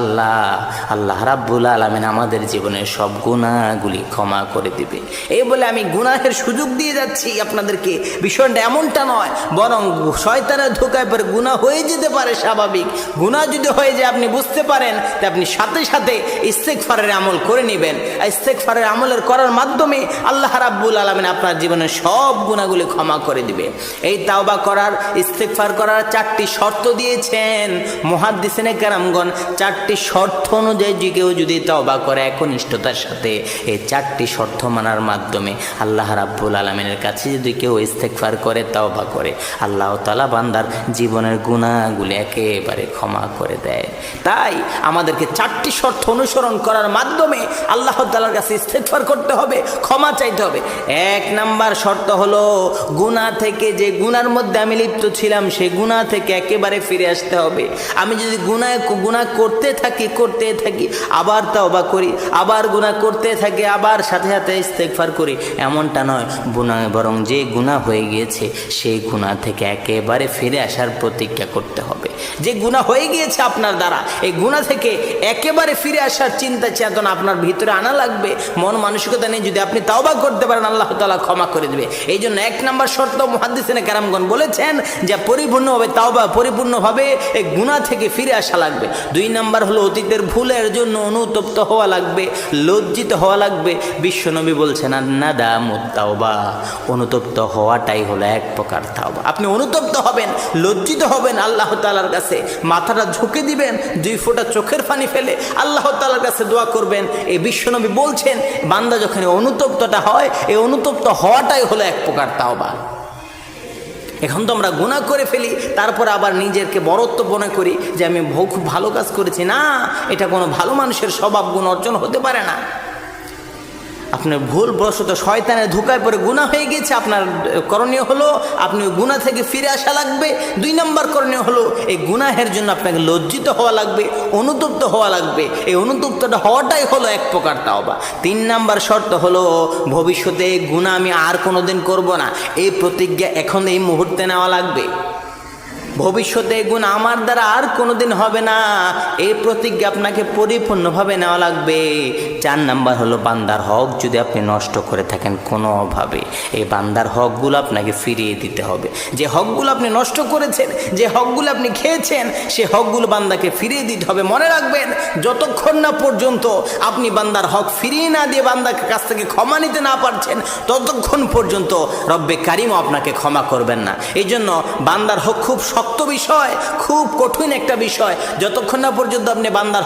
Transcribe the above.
আল্লাহ আল্লাহ রাব্বুল আলমিন আমাদের জীবনের সব গুণাগুলি ক্ষমা করে দিবে। এই বলে আমি গুনাহের সুযোগ দিয়ে যাচ্ছি আপনাদেরকে। বিষয়টা এমনটা নয়, বরং শয়তানের ধোকায় পরে গুণা হয়ে যেতে পারে স্বাভাবিক। গুণা যদি হয়ে যায়, আপনি বুঝতে পারেন যে আপনি সাথে সাথে ইস্তেকফারের আমল করে নেবেন। ইস্তেকফারের আমলের করার মাধ্যমে আল্লাহ রাব্বুল আলমিন আপনার জীবনের সব গুণাগুলি ক্ষমা করে দিবে। এই তাওবা করার ইস্তেকফার করার চারটি শর্ত দিয়েছেন মহাদ্দিসেনে কারামগণ। চারটি শর্ত অনুযায়ী যে কেউ যদি তবা করে একনিষ্ঠতার সাথে, এই চারটি শর্ত মানার মাধ্যমে আল্লাহ রাব্বুল আলমিনের কাছে যদি কেউ ইস্তেকফার করে তবা করে, আল্লাহ তালা বান্দার জীবনের গুণাগুলি একেবারে ক্ষমা করে দেয়। তাই আমাদেরকে চারটি শর্ত অনুসরণ করার মাধ্যমে আল্লাহ তালার কাছে ইস্তেকফার করতে হবে, ক্ষমা চাইতে হবে। এক নাম্বার শর্ত হলো গুণা থেকে যে গুনার মধ্যে আমি লিপ্ত ছিলাম সেই গুণা থেকে একেবারে ফিরে আসতে হবে। আমি যদি গুনায় গুণা করতে থাকি, করতে থাকি, আবার তাওবা করি, আবার গুনাহ করতে থাকি, আবার সাথে সাথে ইস্তেগফার করি। এমনটা নয় গুণা বরং যে গুনাহ হয়ে গিয়েছে, সেই গুনাহ থেকে একেবারে ফিরে আসার প্রতিজ্ঞা করতে হবে। যে গুনাহ হয়ে গিয়েছে আপনার দ্বারা, এই গুনাহ থেকে একেবারে ফিরে আসার চিন্তা চেতনা আপনার ভিতরে আনা লাগবে। মন মানসিকতা নেই যদি আপনি তাওবা করতে পারেন, আল্লাহ তালা ক্ষমা করে দেবে। এই জন্য এক নম্বর শর্ত মহাদ্দিসিনে কারামগণ বলেছেন যে, পরিপূর্ণভাবে তাওবা, পরিপূর্ণভাবে এই গুনাহ থেকে ফিরে আসা লাগবে। দুই নাম্বার হলো অতীতের ভুলের জন্য অনুতপ্ত হওয়া লাগবে, লজ্জিত হওয়া লাগবে। বিশ্বনবী বলছেন না দা মুত্তাওবা। অনুতপ্ত হওয়াটাই হলো এক প্রকার তাওবা। আপনি অনুতপ্ত হবেন, লজ্জিত হবেন আল্লাহ তালার কাছে। মাথাটা ঝুঁকে দিবেন, দুই ফোঁটা চোখের পানি ফেলে আল্লাহ তালার কাছে দোয়া করবেন। এই বিশ্বনবী বলছেন, বান্দা যখন অনুতপ্তটা হয়, এই অনুতপ্ত হওয়াটাই হলো এক প্রকার তাওবা। এখন তো আমরা গুণা করে ফেলি, তারপর আবার নিজেকে বরত্ব মনে করি যে আমি খুব ভালো কাজ করেছি। না, এটা কোনো ভালো মানুষের স্বভাব গুণ অর্জন হতে পারে না। আপনার ভুল বশত শয়তানের ধোকায় পরে গুণা হয়ে গেছে আপনার করণীয় হলো আপনি ওই গুণা থেকে ফিরে আসা লাগবে। দুই নম্বর করণীয় হলো এই গুনাহের জন্য আপনাকে লজ্জিত হওয়া লাগবে, অনুতপ্ত হওয়া লাগবে। এই অনুতপ্তটা হওয়াটাই হলো এক প্রকার তাওবা। তিন নাম্বার শর্ত হলো ভবিষ্যতে গুণা আমি আর কোনো দিন করব না। এই প্রতিজ্ঞা এখন এই মুহূর্তে নেওয়া লাগবে। ভবিষ্যতে গুণ আমার দ্বারা আর কোনোদিন হবে না। এই প্রতিজ্ঞা আপনাকে পরিপূর্ণভাবে নেওয়া লাগবে। চার নাম্বার হলো বান্দার হক, যদি আপনি নষ্ট করে থাকেন কোনোভাবে। এই বান্দার হকগুলো আপনাকে ফিরিয়ে দিতে হবে। যে হকগুলো আপনি নষ্ট করেছেন, যে হকগুলো আপনি খেয়েছেন, সে হকগুলো বান্দাকে ফিরিয়ে দিতে হবে। মনে রাখবেন, যতক্ষণ না পর্যন্ত আপনি বান্দার হক ফিরিয়ে না দিয়ে বান্দাকে কাছ থেকে ক্ষমা নিতে না পারছেন, ততক্ষণ পর্যন্ত রব্বে কারিমও আপনাকে ক্ষমা করবেন না। এই জন্য বান্দার হক খুব শক্ত বিষয় খুব কঠিন একটা বিষয়। যতক্ষণ না পর্যন্ত আপনি বান্দার